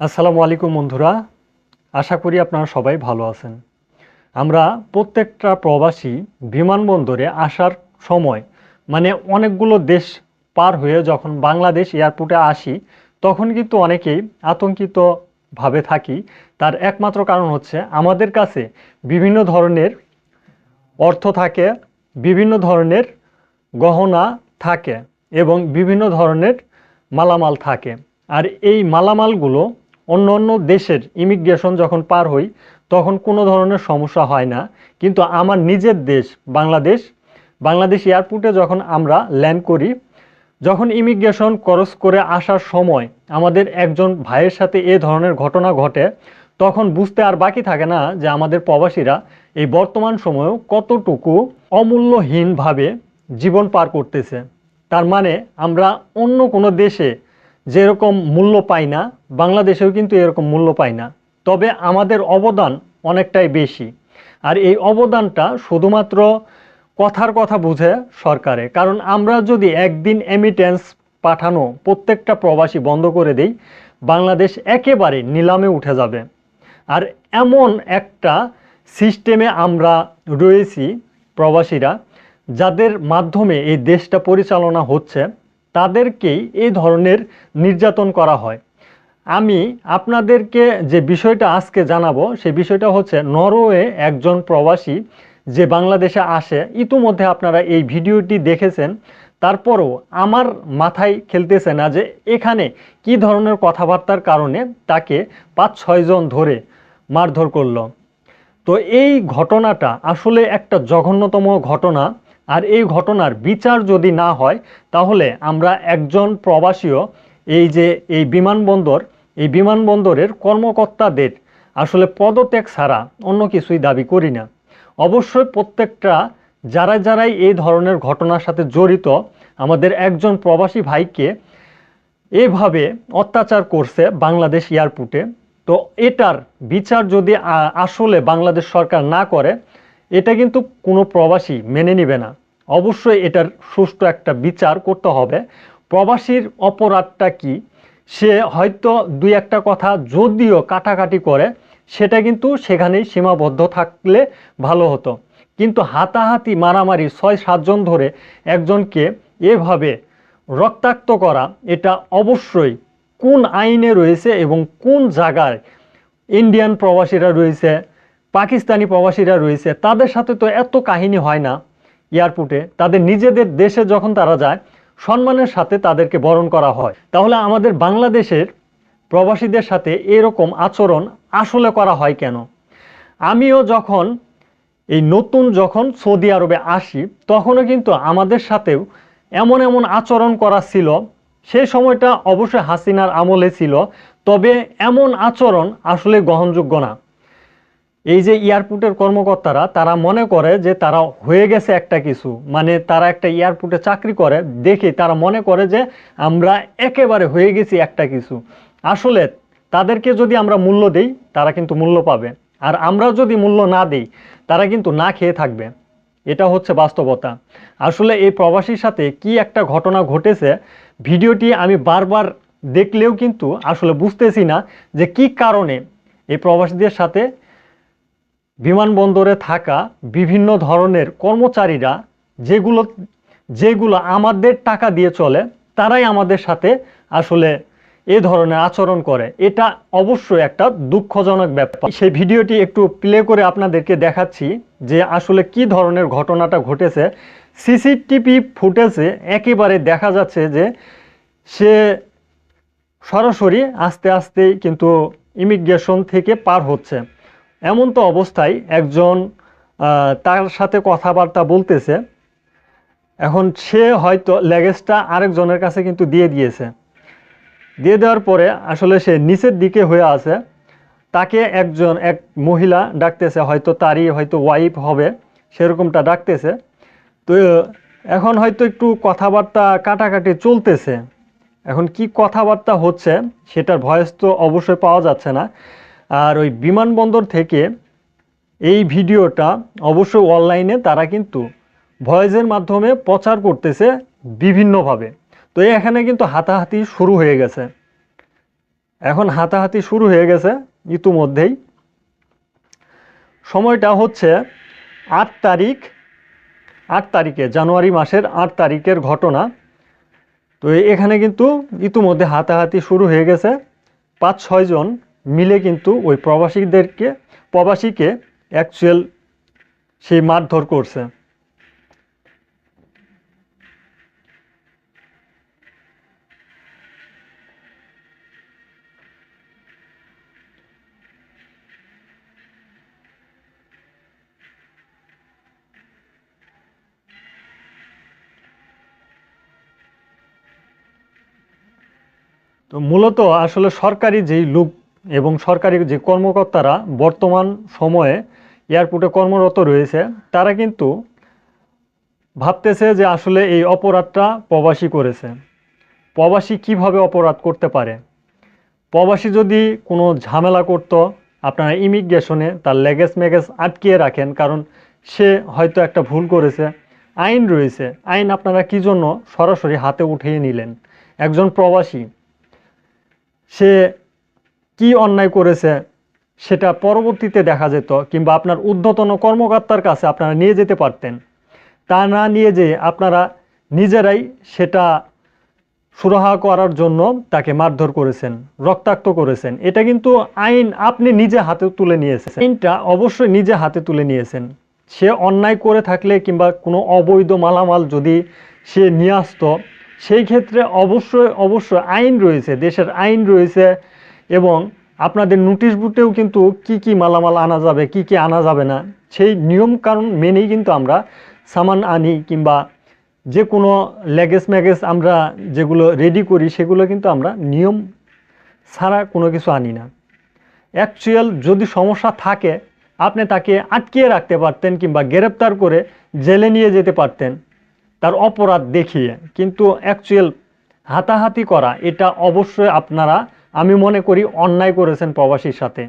আসসালামু আলাইকুম বন্ধুরা, আশা করি আপনারা সবাই ভালো আছেন। আমরা প্রত্যেকটা প্রবাসী বিমানবন্দরে আসার সময় মানে অনেকগুলো দেশ পার হয়ে যখন বাংলাদেশ এয়ারপোর্টে আসি, তখন কিন্তু অনেকেই আতঙ্কিত ভাবে থাকি। তার একমাত্র কারণ হচ্ছে আমাদের কাছে বিভিন্ন ধরনের অর্থ থাকে, বিভিন্ন ধরনের গহনা থাকে এবং বিভিন্ন ধরনের মালামাল থাকে। আর এই মালামালগুলো অন্য অন্য দেশের ইমিগ্রেশন যখন পার হই, তখন কোনো ধরনের সমস্যা হয় না। কিন্তু আমার নিজের দেশ, বাংলাদেশ বাংলাদেশ এয়ারপোর্টে যখন আমরা ল্যান্ড করি, যখন ইমিগ্রেশন ক্রস করে আসার সময় আমাদের একজন ভাইয়ের সাথে এ ধরনের ঘটনা ঘটে, তখন বুঝতে আর বাকি থাকে না যে আমাদের প্রবাসীরা এই বর্তমান সময়েও কতটুকু অমূল্যহীনভাবে জীবন পার করতেছে। তার মানে আমরা অন্য কোনো দেশে যেরকম মূল্য পাই না, বাংলাদেশেও কিন্তু এরকম মূল্য পাই না। তবে আমাদের অবদান অনেকটাই বেশি। আর এই অবদানটা শুধুমাত্র কথার কথা বুঝে সরকারে। কারণ আমরা যদি একদিন এমিটেন্স পাঠানো প্রত্যেকটা প্রবাসী বন্ধ করে দেই, বাংলাদেশ একেবারে নিলামে উঠে যাবে। আর এমন একটা সিস্টেমে আমরা রয়েছি প্রবাসীরা, যাদের মাধ্যমে এই দেশটা পরিচালনা হচ্ছে। তাদেরকেই এই ধরনের নির্যাতন করা হয়। আমি আপনাদেরকে যে বিষয়টা আজকে জানাব, সেই বিষয়টা হচ্ছে নরওয়ে একজন প্রবাসী যে বাংলাদেশে আসে, ইতিমধ্যে আপনারা এই ভিডিওটি দেখেছেন। তারপরও আমার মাথায় খেলতেছে না যে এখানে কি ধরনের কথাবার্তার কারণে তাকে পাঁচ ছয়জন ধরে মারধর করল। তো এই ঘটনাটা আসলে একটা জঘন্যতম ঘটনা। আর এই ঘটনার বিচার যদি না হয়, তাহলে আমরা একজন প্রবাসীও এই যে এই বিমানবন্দর, এই বিমানবন্দরের কর্মকর্তাদের আসলে পদত্যাগ ছাড়া অন্য কিছুই দাবি করি না। অবশ্যই প্রত্যেকটা, যারা যারাই এই ধরনের ঘটনার সাথে জড়িত, আমাদের একজন প্রবাসী ভাইকে এভাবে অত্যাচার করছে বাংলাদেশ এয়ারপোর্টে। তো এটার বিচার যদি আসলে বাংলাদেশ সরকার না করে এটা কিন্তু কোনো প্রবাসী মেনে নেবে না। অবশ্যই এটার সুষ্ঠু একটা বিচার করতে হবে। প্রবাসীর অপরাধটা কি? সে হয়তো দুই একটা কথা যদিও কাটাকাটি করে, সেটা কিন্তু সেখানেই সীমাবদ্ধ থাকলে ভালো হতো। কিন্তু হাতাহাতি মারামারি ছয় সাতজন ধরে একজনকে এভাবে রক্তাক্ত করা, এটা অবশ্যই কোন আইনে রয়েছে এবং কোন জায়গায় ইন্ডিয়ান প্রবাসীরা রয়েছে পাকিস্তানি প্রবাসীরা রয়েছে, তাদের সাথে তো এত কাহিনী হয় না এয়ারপোর্টে। তাদের নিজেদের দেশে যখন তারা যায়, সম্মানের সাথে তাদেরকে বরণ করা হয়। তাহলে আমাদের বাংলাদেশের প্রবাসীদের সাথে এরকম আচরণ আসলে করা হয় কেন? আমিও যখন এই নতুন যখন সৌদি আরবে আসি, তখনও কিন্তু আমাদের সাথেও এমন এমন আচরণ করা ছিল। সেই সময়টা অবশ্যই হাসিনার আমলে ছিল, তবে এমন আচরণ আসলে গ্রহণযোগ্য না। এই যে এয়ারপোর্টের কর্মকর্তারা, তারা মনে করে যে তারা হয়ে গেছে একটা কিছু। মানে তারা একটা এয়ারপোর্টে চাকরি করে, দেখে তারা মনে করে যে আমরা একেবারে হয়ে গেছি একটা কিছু। আসলে তাদেরকে যদি আমরা মূল্য দেই, তারা কিন্তু মূল্য পাবে। আর আমরা যদি মূল্য না দেই, তারা কিন্তু না খেয়ে থাকবে। এটা হচ্ছে বাস্তবতা। আসলে এই প্রবাসীর সাথে কি একটা ঘটনা ঘটেছে, ভিডিওটি আমি বারবার দেখলেও কিন্তু আসলে বুঝতেছি না যে কি কারণে এই প্রবাসীদের সাথে বিমানবন্দরে থাকা বিভিন্ন ধরনের কর্মচারীরা যেগুলো যেগুলো আমাদের টাকা দিয়ে চলে, তারাই আমাদের সাথে আসলে এ ধরনের আচরণ করে। এটা অবশ্যই একটা দুঃখজনক ব্যাপার। সেই ভিডিওটি একটু প্লে করে আপনাদেরকে দেখাচ্ছি যে আসলে কি ধরনের ঘটনাটা ঘটেছে। সিসিটিভি ফুটেজে একেবারে দেখা যাচ্ছে যে সে সরাসরি আস্তে আস্তেই কিন্তু ইমিগ্রেশন থেকে পার হচ্ছে। এমন তো অবস্থায় একজন তার সাথে কথাবার্তা বলতেছে। এখন সে হয়তো লেগেজটা আরেকজনের কাছে কিন্তু দিয়ে দিয়েছে। দিয়ে দেওয়ার পরে আসলে সে নিচের দিকে হয়ে আছে। তাকে একজন, এক মহিলা ডাকতেছে, হয়তো তারই হয়তো ওয়াইফ হবে, সেরকমটা ডাকতেছে। তো, এখন হয়তো একটু কথাবার্তা কাটাকাটি চলতেছে। এখন কি কথাবার্তা হচ্ছে, সেটার ভয়েস তো অবশ্যই পাওয়া যাচ্ছে না। আর ওই বিমানবন্দর থেকে এই ভিডিওটা অবশ্যই অনলাইনে তারা কিন্তু ভয়েসের মাধ্যমে প্রচার করতেছে বিভিন্নভাবে। তো এখানে কিন্তু হাতাহাতি শুরু হয়ে গেছে। এখন হাতাহাতি শুরু হয়ে গেছে ইতিমধ্যেই। সময়টা হচ্ছে আট তারিখ, আট তারিখে, জানুয়ারি মাসের আট তারিখের ঘটনা। তো এখানে কিন্তু ইতিমধ্যে হাতাহাতি শুরু হয়ে গেছে। পাঁচ ছয়জন মিলে কিন্তু ওই প্রবাসীদেরকে, প্রবাসীকে অ্যাকচুয়াল সেই মারধর করছে। তো মূলত আসলে সরকারি যেই লোক এবং সরকারি যে কর্মকর্তারা বর্তমান সময়ে এয়ারপোর্টে কর্মরত রয়েছে, তারা কিন্তু ভাবতেছে যে আসলে এই অপরাধটা প্রবাসী করেছে। প্রবাসী কীভাবে অপরাধ করতে পারে? প্রবাসী যদি কোনো ঝামেলা করত, আপনারা ইমিগ্রেশনে তার লেগেজ ম্যাগেজ আটকিয়ে রাখেন, কারণ সে হয়তো একটা ভুল করেছে। আইন রয়েছে। আইন আপনারা কি জন্য সরাসরি হাতে উঠিয়ে নিলেন? একজন প্রবাসী, সে কি অন্যায় করেছে সেটা পরবর্তীতে দেখা যেত, কিংবা আপনার ঊর্ধ্বতন কর্মকর্তার কাছে আপনারা নিয়ে যেতে পারতেন। তা না নিয়ে যে আপনারা নিজেরাই সেটা সুরাহা করার জন্য তাকে মারধর করেছেন, রক্তাক্ত করেছেন। এটা কিন্তু আইন আপনি নিজে হাতে তুলে নিয়েছেন। আইনটা অবশ্যই নিজে হাতে তুলে নিয়েছেন। সে অন্যায় করে থাকলে কিংবা কোনো অবৈধ মালামাল যদি সে নিয়ে আসতো, সেই ক্ষেত্রে অবশ্যই অবশ্যই আইন রয়েছে, দেশের আইন রয়েছে। এবং আপনাদের নোটিশ বুটেও কিন্তু কি কি মালামাল আনা যাবে, কি কি আনা যাবে না, সেই নিয়ম কারণ মেনেই কিন্তু আমরা সামান আনি কিংবা যে কোনো লেগেজ ম্যাগেজ আমরা যেগুলো রেডি করি, সেগুলো কিন্তু আমরা নিয়ম ছাড়া কোনো কিছু আনি না। অ্যাকচুয়াল যদি সমস্যা থাকে, আপনি তাকে আটকিয়ে রাখতে পারতেন কিংবা গ্রেপ্তার করে জেলে নিয়ে যেতে পারতেন, তার অপরাধ দেখিয়ে। কিন্তু অ্যাকচুয়াল হাতাহাতি করা, এটা অবশ্যই আপনারা আমি মনে করি অন্যায় করেছেন প্রবাসীর সাথে।